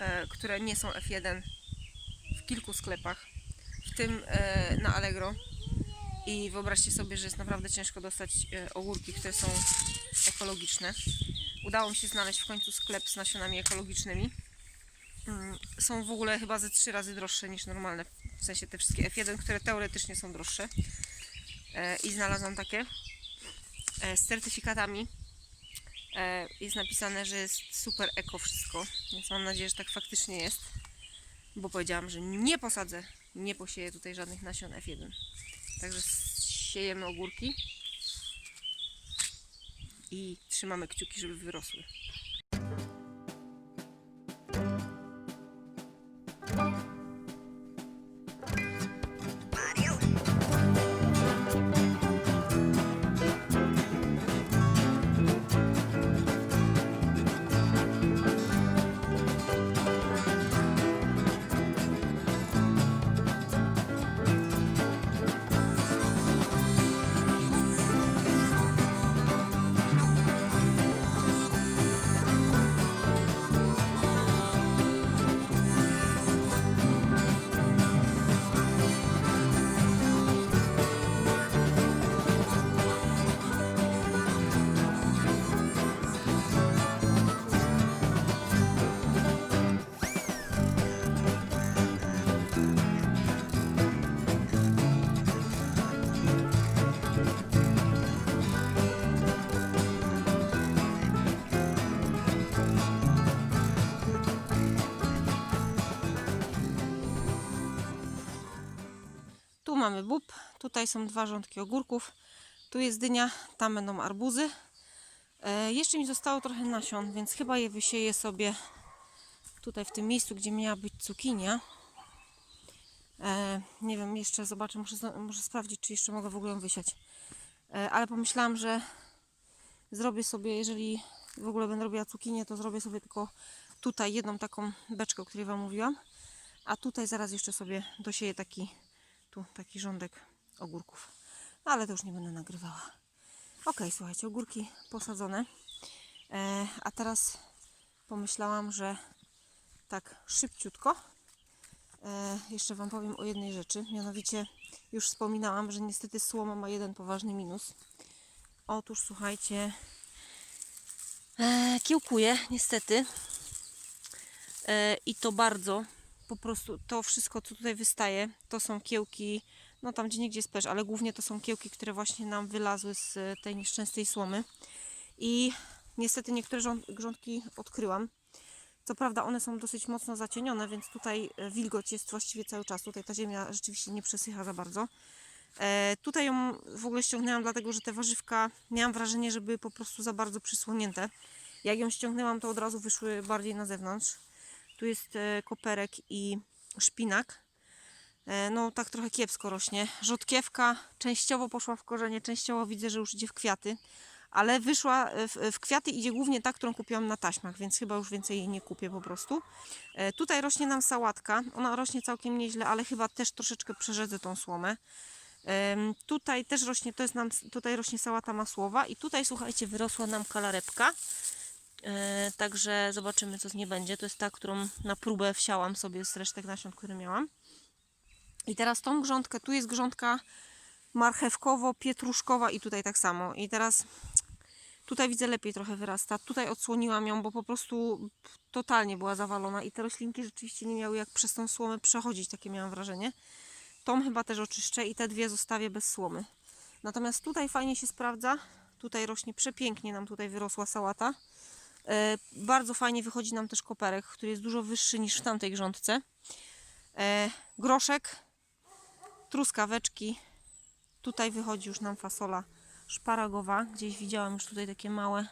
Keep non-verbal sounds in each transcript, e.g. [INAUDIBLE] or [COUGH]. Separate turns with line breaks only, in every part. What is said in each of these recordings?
e, które nie są F1 w kilku sklepach, w tym e, na Allegro. I wyobraźcie sobie, że jest naprawdę ciężko dostać e, ogórki, które są ekologiczne. Udało mi się znaleźć w końcu sklep z nasionami ekologicznymi. Mm, Są w ogóle chyba ze trzy razy droższe niż normalne, w sensie te wszystkie F1, które teoretycznie są droższe. I znalazłam takie z certyfikatami. E, Jest napisane, że jest super eko wszystko, więc mam nadzieję, że tak faktycznie jest. Bo powiedziałam, że nie posadzę, nie posieję tutaj żadnych nasion F1. Także siejemy ogórki i trzymamy kciuki, żeby wyrosły. Tu mamy bób, tutaj są dwa rządki ogórków, tu jest dynia, tam będą arbuzy. E, jeszcze mi zostało trochę nasion, więc chyba je wysieję sobie tutaj w tym miejscu, gdzie miała być cukinia. E, nie wiem, jeszcze zobaczę, muszę, muszę sprawdzić, czy jeszcze mogę w ogóle ją wysiać. E, ale pomyślałam, że zrobię sobie, jeżeli w ogóle będę robiła cukinię, to zrobię sobie tylko tutaj jedną taką beczkę, o której Wam mówiłam. A tutaj zaraz jeszcze sobie dosieję taki, tu taki rządek ogórków. Ale to już nie będę nagrywała. Ok, słuchajcie, ogórki posadzone. E, a teraz pomyślałam, że tak szybciutko e, jeszcze Wam powiem o jednej rzeczy. Mianowicie już wspominałam, że niestety słoma ma jeden poważny minus. Otóż słuchajcie, e, kiełkuje niestety. E, I to bardzo. Po prostu to wszystko, co tutaj wystaje, to są kiełki, no tam gdzie niegdzie jest pesz, ale głównie to są kiełki, które właśnie nam wylazły z e, tej nieszczęsnej słomy. I niestety niektóre rząd, grządki odkryłam. Co prawda one są dosyć mocno zacienione, więc tutaj e, wilgoć jest właściwie cały czas. Tutaj ta ziemia rzeczywiście nie przesycha za bardzo. E, tutaj ją w ogóle ściągnęłam, dlatego że te warzywka miałam wrażenie, że były po prostu za bardzo przysłonięte. Jak ją ściągnęłam, to od razu wyszły bardziej na zewnątrz. Tu jest e, koperek i szpinak. E, No tak trochę kiepsko rośnie. Rzodkiewka częściowo poszła w korzenie, częściowo widzę, że już idzie w kwiaty. Ale wyszła e, w, w kwiaty idzie głównie ta, którą kupiłam na taśmach, więc chyba już więcej jej nie kupię po prostu. Tutaj rośnie nam sałatka. Ona rośnie całkiem nieźle, ale chyba też troszeczkę przerzedzę tą słomę. Tutaj też rośnie, to jest nam, tutaj rośnie sałata masłowa i tutaj słuchajcie, wyrosła nam kalarepka. E, Także zobaczymy, co z niej będzie. To jest ta, którą na próbę wsiałam sobie z resztek nasion, które miałam. I teraz tą grządkę, tu jest grządka marchewkowo-pietruszkowa i tutaj tak samo. I teraz tutaj widzę lepiej trochę wyrasta. Tutaj odsłoniłam ją, bo po prostu totalnie była zawalona i te roślinki rzeczywiście nie miały jak przez tą słomę przechodzić, takie miałam wrażenie. Tą chyba też oczyszczę i te dwie zostawię bez słomy. Natomiast tutaj fajnie się sprawdza. Tutaj rośnie przepięknie, nam tutaj wyrosła sałata. E, bardzo fajnie wychodzi nam też koperek, który jest dużo wyższy niż w tamtej grządce. E, groszek, truskaweczki. Tutaj wychodzi już nam fasola szparagowa. Gdzieś widziałam już tutaj takie małe.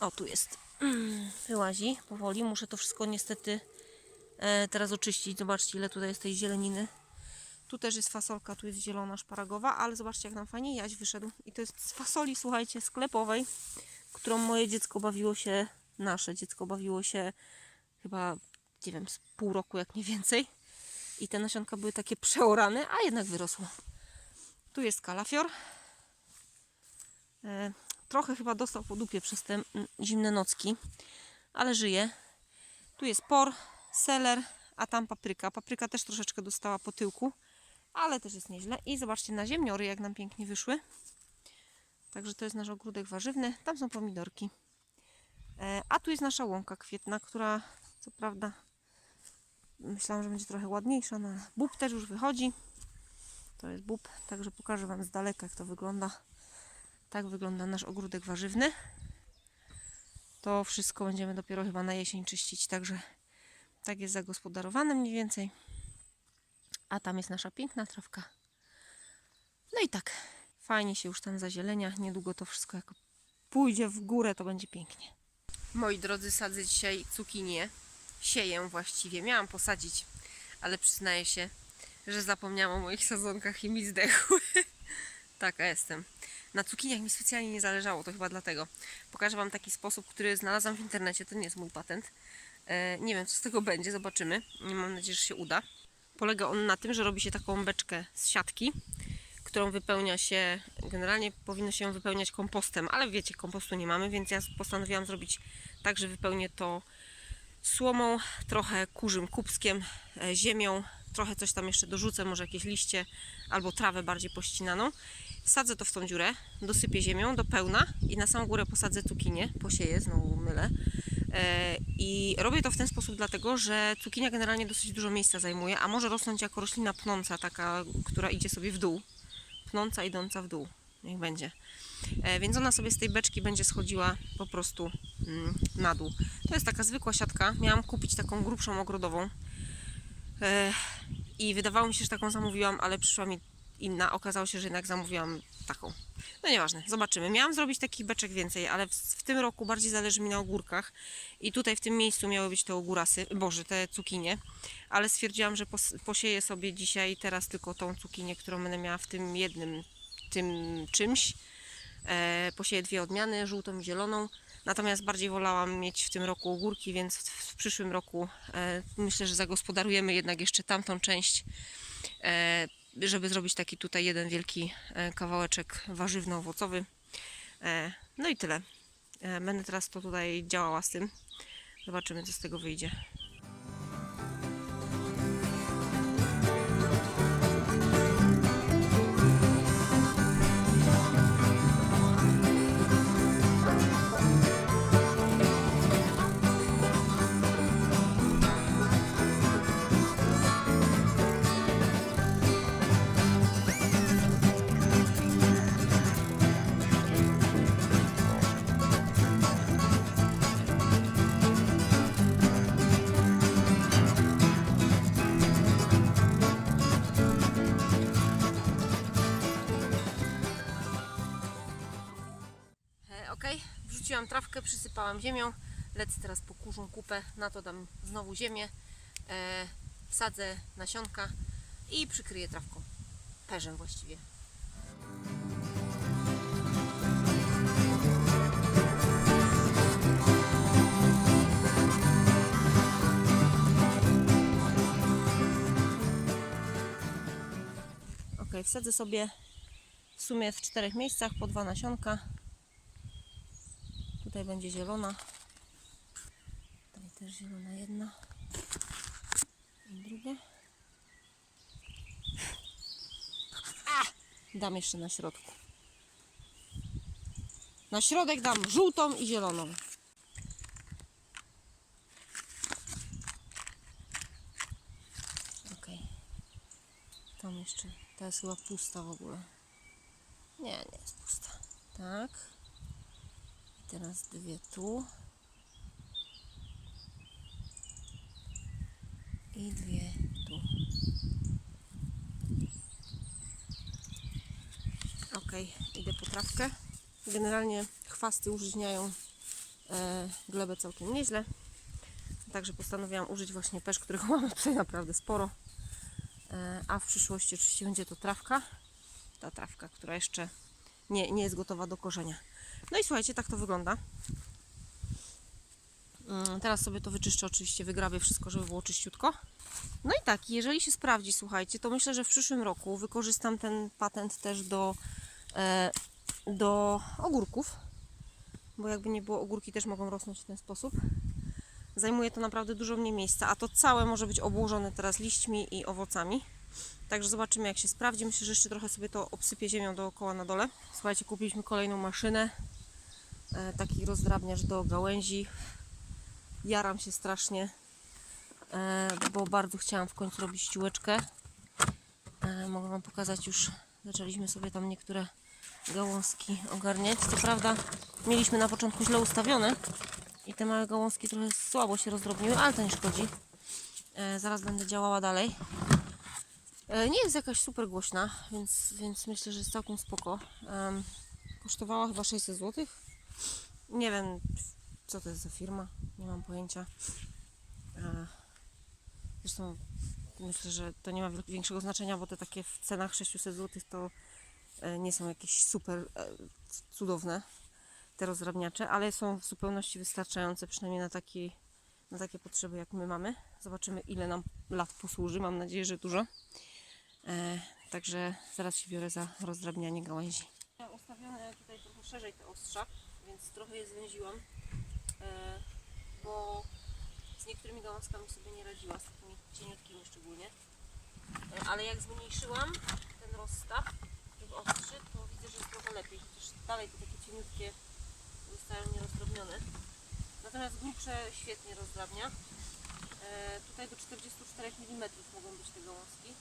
O, tu jest. Mm, Wyłazi powoli. Muszę to wszystko niestety e, teraz oczyścić. Zobaczcie, ile tutaj jest tej zieleniny. Tu też jest fasolka, tu jest zielona szparagowa, ale zobaczcie, jak nam fajnie jaś wyszedł. I to jest z fasoli, słuchajcie, sklepowej, którą moje dziecko bawiło się, nasze dziecko bawiło się chyba, nie wiem, z pół roku, jak nie więcej. I te nasionka były takie przeorane, a jednak wyrosło. Tu jest kalafior. E, trochę chyba dostał po dupie przez te mm, zimne nocki, ale żyje. Tu jest por, seler, a tam papryka. Papryka też troszeczkę dostała po tyłku, ale też jest nieźle. I zobaczcie na ziemniory, jak nam pięknie wyszły. Także to jest nasz ogródek warzywny. Tam są pomidorki. E, A tu jest nasza łąka kwietna, która co prawda myślałam, że będzie trochę ładniejsza. No, bób też już wychodzi. To jest bób, także pokażę Wam z daleka, jak to wygląda. Tak wygląda nasz ogródek warzywny. To wszystko będziemy dopiero chyba na jesień czyścić, także tak jest zagospodarowane mniej więcej. A tam jest nasza piękna trawka. No i tak, fajnie się już tam zazielenia. Niedługo to wszystko jak pójdzie w górę, to będzie pięknie. Moi drodzy, sadzę dzisiaj cukinię. Sieję właściwie. Miałam posadzić, ale przyznaję się, że zapomniałam o moich sadzonkach i mi zdechły. [LAUGHS] Taka jestem. Na cukiniach mi specjalnie nie zależało, to chyba dlatego. Pokażę Wam taki sposób, który znalazłam w internecie. To nie jest mój patent. E, nie wiem, co z tego będzie, zobaczymy. Mam nadzieję, że się uda. Polega on na tym, że robi się taką beczkę z siatki, którą wypełnia się, generalnie powinno się ją wypełniać kompostem, ale wiecie, kompostu nie mamy, więc ja postanowiłam zrobić tak, że wypełnię to słomą, trochę kurzym kubskiem, e, ziemią, trochę coś tam jeszcze dorzucę, może jakieś liście albo trawę bardziej pościnaną. Sadzę to w tą dziurę, dosypię ziemią do pełna i na samą górę posadzę cukinię, posieję, znowu mylę. E, I robię to w ten sposób dlatego, że cukinia generalnie dosyć dużo miejsca zajmuje, a może rosnąć jako roślina pnąca, taka, która idzie sobie w dół. Pnąca idąca w dół, niech będzie. E, Więc ona sobie z tej beczki będzie schodziła po prostu mm, na dół. To jest taka zwykła siatka. Miałam kupić taką grubszą ogrodową. E, I wydawało mi się, że taką zamówiłam, ale przyszła mi inna. Okazało się, że jednak zamówiłam taką. No nieważne, zobaczymy. Miałam zrobić taki beczek więcej, ale w, w tym roku bardziej zależy mi na ogórkach. I tutaj w tym miejscu miały być te ogórasy, boże, te cukinie. Ale stwierdziłam, że pos, posieję sobie dzisiaj teraz tylko tą cukinię, którą będę miała w tym jednym tym czymś. E, posieję dwie odmiany, żółtą i zieloną. Natomiast bardziej wolałam mieć w tym roku ogórki, więc w, w przyszłym roku e, myślę, że zagospodarujemy jednak jeszcze tamtą część, e, żeby zrobić taki tutaj jeden wielki e, kawałeczek warzywno-owocowy. E, no i tyle. E, będę teraz to tutaj działała z tym. Zobaczymy, co z tego wyjdzie. Trawkę, przysypałam ziemią. Lecę teraz po kurzą kupę, na to dam znowu ziemię, e, wsadzę nasionka i przykryję trawką. Perzem właściwie. Ok, wsadzę sobie w sumie w czterech miejscach po dwa nasionka. Tutaj będzie zielona. Tutaj też zielona jedna. I drugie. A! Dam jeszcze na środku. Na środek dam żółtą i zieloną. Ok. Tam jeszcze. Ta jest chyba pusta w ogóle. Nie, nie jest pusta. Tak. Teraz dwie tu. I dwie tu. Ok, idę po trawkę. Generalnie chwasty użyźniają e, glebę całkiem nieźle. Także postanowiłam użyć właśnie pesz, którego [LAUGHS] mamy tutaj naprawdę sporo. E, a w przyszłości oczywiście będzie to trawka. Ta trawka, która jeszcze nie, nie jest gotowa do korzenia. No i słuchajcie, tak to wygląda. Mm, Teraz sobie to wyczyszczę, oczywiście wygrabię wszystko, żeby było czyściutko. No i tak, jeżeli się sprawdzi, słuchajcie, to myślę, że w przyszłym roku wykorzystam ten patent też do, e, do ogórków. Bo jakby nie było, ogórki też mogą rosnąć w ten sposób. zajmuje to naprawdę dużo mniej miejsca, a to całe może być obłożone teraz liśćmi i owocami. Także zobaczymy jak się sprawdzi. Myślę, że jeszcze trochę sobie to obsypię ziemią dookoła na dole. Słuchajcie, kupiliśmy kolejną maszynę. E, taki rozdrabniacz do gałęzi. Jaram się strasznie, e, bo bardzo chciałam w końcu robić ściółeczkę. E, mogę Wam pokazać już, zaczęliśmy sobie tam niektóre gałązki ogarniać. Co prawda mieliśmy na początku źle ustawione i te małe gałązki trochę słabo się rozdrobniły, ale to nie szkodzi. Zaraz będę działała dalej. Nie jest jakaś super głośna, więc, więc myślę, że jest całkiem spoko. Kosztowała chyba 600 zł. Nie wiem, co to jest za firma, nie mam pojęcia. Zresztą myślę, że to nie ma większego znaczenia, bo te takie w cenach 600 zł to e, nie są jakieś super e, cudowne te rozdrabniacze, ale są w zupełności wystarczające, przynajmniej na, taki, na takie potrzeby, jak my mamy. Zobaczymy, ile nam lat posłuży. Mam nadzieję, że dużo. E, także zaraz się biorę za rozdrabnianie gałęzi. Ustawione tutaj trochę szerzej te ostrza, więc trochę je zwęziłam, e, bo z niektórymi gałązkami sobie nie radziła, z takimi cieniutkimi szczególnie. E, ale jak zmniejszyłam ten rozstaw tych ostrzy, to widzę, że jest trochę lepiej, chociaż dalej te takie cieniutkie zostają nierozdrobnione. Natomiast grubsze świetnie rozdrabnia. E, tutaj do 44 mm mogą być te gałązki.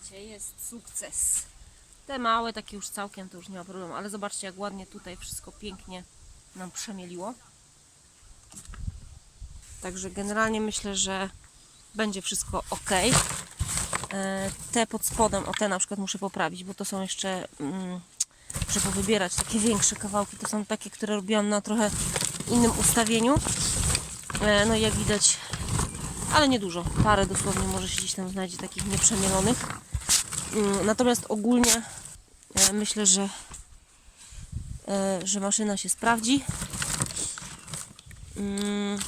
Słuchajcie, jest sukces. Te małe, takie już całkiem, to już nie ma problemu, ale zobaczcie, jak ładnie tutaj wszystko pięknie nam przemieliło. Także generalnie myślę, że będzie wszystko ok. E, Te pod spodem, o te na przykład muszę poprawić, bo to są jeszcze, mm, muszę powybierać takie większe kawałki. To są takie, które robiłam na trochę innym ustawieniu. E, No i jak widać, ale niedużo. Parę dosłownie może się gdzieś tam znajdzie takich nieprzemielonych. Mm, Natomiast ogólnie e, myślę, że, e, że maszyna się sprawdzi. Mm,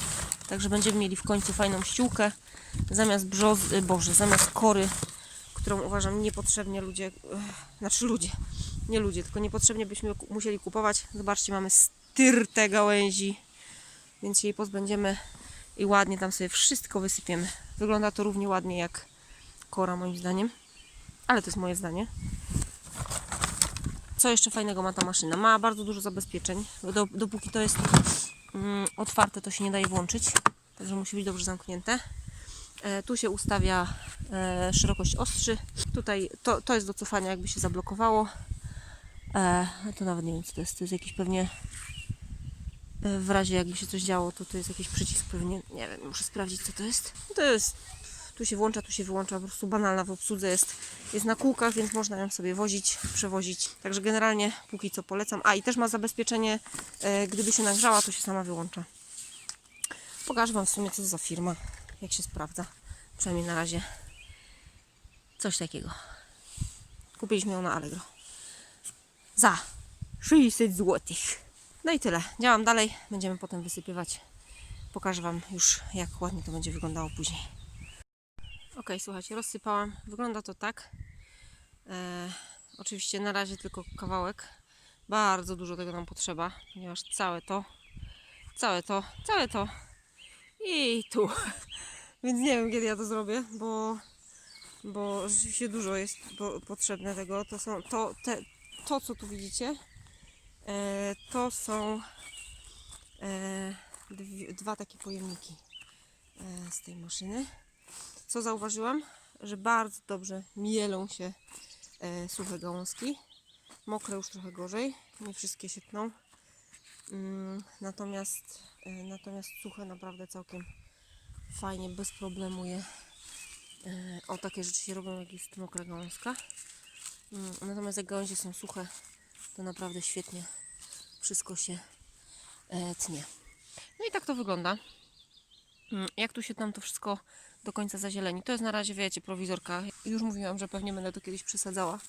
Także będziemy mieli w końcu fajną ściółkę. Zamiast brzozy, boże, zamiast kory, którą uważam niepotrzebnie ludzie, znaczy ludzie, nie ludzie, tylko niepotrzebnie byśmy musieli kupować. Zobaczcie, mamy styrte gałęzi, więc jej pozbędziemy i ładnie tam sobie wszystko wysypiemy. Wygląda to równie ładnie jak kora moim zdaniem, ale to jest moje zdanie. Co jeszcze fajnego ma ta maszyna? Ma bardzo dużo zabezpieczeń. Do, dopóki to jest mm, otwarte, to się nie daje włączyć, także musi być dobrze zamknięte. E, tu się ustawia e, szerokość ostrzy. Tutaj to, to jest do cofania, jakby się zablokowało. E, to nawet nie wiem, co to jest. To jest jakiś pewnie e, w razie jakby się coś działo, to to jest jakiś przycisk pewnie. Nie wiem, muszę sprawdzić, co to jest. To jest tu się włącza, tu się wyłącza, po prostu banalna w obsłudze jest, jest na kółkach, więc można ją sobie wozić, przewozić. Także generalnie póki co polecam. A i też ma zabezpieczenie, e, gdyby się nagrzała, to się sama wyłącza. Pokażę Wam w sumie co to za firma, jak się sprawdza. Przynajmniej na razie coś takiego. Kupiliśmy ją na Allegro. Za 600 zł. No i tyle. Działam dalej. Będziemy potem wysypywać. Pokażę Wam już, jak ładnie to będzie wyglądało później. Ok, słuchajcie, rozsypałam. Wygląda to tak. E, oczywiście na razie tylko kawałek. Bardzo dużo tego nam potrzeba, ponieważ całe to, całe to, całe to i tu. [LAUGHS] Więc nie wiem, kiedy ja to zrobię, bo, bo rzeczywiście dużo jest po, potrzebne tego. To są to, te, to co tu widzicie, e, to są e, dwie, dwa takie pojemniki e, z tej maszyny co zauważyłam, że bardzo dobrze mielą się e, suche gałązki. Mokre już trochę gorzej, nie wszystkie się tną. Mm, natomiast, e, natomiast suche naprawdę całkiem fajnie, bez problemu je. E, o takie rzeczy się robią, jak jest mokra gałązka. Mm, natomiast jak gałęzie są suche, to naprawdę świetnie wszystko się e, tnie. No i tak to wygląda. Mm, Jak tu się tam to wszystko do końca zazieleni. To jest na razie, wiecie, prowizorka. Już mówiłam, że pewnie będę to kiedyś przesadzała.